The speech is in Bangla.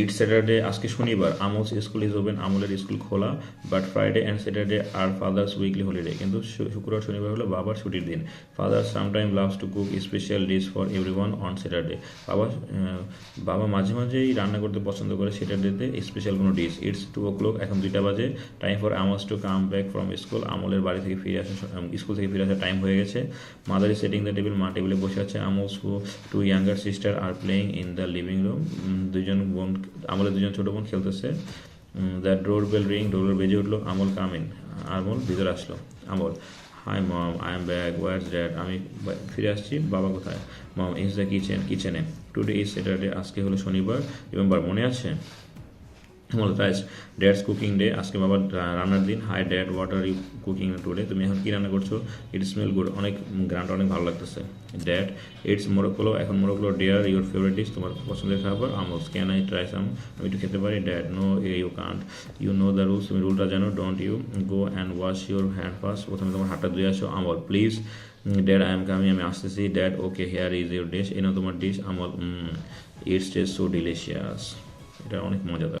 ইট স্যাটারডে আজকে শনিবার। আমলস স্কুল ইজ ওপেন আমলের স্কুল খোলা but Friday and Saturday R father's weekly holiday কিন্তু শুক্রবার, শনিবার হলো বাবার ছুটির দিন। Father sometime loves to cook special dish for every one on Saturday বাবা বাবা মাঝে মাঝেই রান্না করতে পছন্দ করে স্যাটারডেতে স্পেশাল কোনো dish it's two o'clock এখন দুইটা বাজে। Time for Amal's to come back from school আমলের বাড়ি থেকে ফিরে আসা স্কুল থেকে ফিরে আসার টাইম হয়ে গেছে। Mother is setting the table মা টেবিলে বসে আছে। Amal's two younger sister are playing in the living room দুজন বোন আমলের দুজন ছোট বোন খেলতেছে। That door bell ring door বেজে উঠল, আমল কামিন আমল, ভিতরে আসলো। Amal hi mom I am back where's dad আমি ফিরে আসছি, বাবা কোথায়? মম ইজ দ্য কিচেন কিচেনে টুডে ইজ স্যাটারডে আজকে হলো শনিবার রিমেম্বার মনে আছে? আমল রাইস ড্যাডস কুকিং ডে আজকে বাবার রান্নার দিন। Hi dad what are you cooking today তুমি এখন কি রান্না করছ? ইট স্মেল গুড অনেক গ্রান্ড অনেক ভালো লাগতেছে। ড্যাড ইটস মোরোকোলো এখন মোরোকোলো ডেয়ার ইউর ফেভারিট ডিশ তোমার পছন্দের খাবার Amal's can I try some আমি একটু খেতে পারি। Dad no you can't you know the rules তুমি রুলটা জানো। Don't you go and wash your hand first প্রথমে তোমার হাতটা ধুয়ে আসো। Amal please dad I am coming আমি আসতেছি। Dad okay here is your dish এই নাও তোমার ডিশ আমল ইটস টেস্ট সো ডিলিশিয়াস এটা অনেক মজাদার।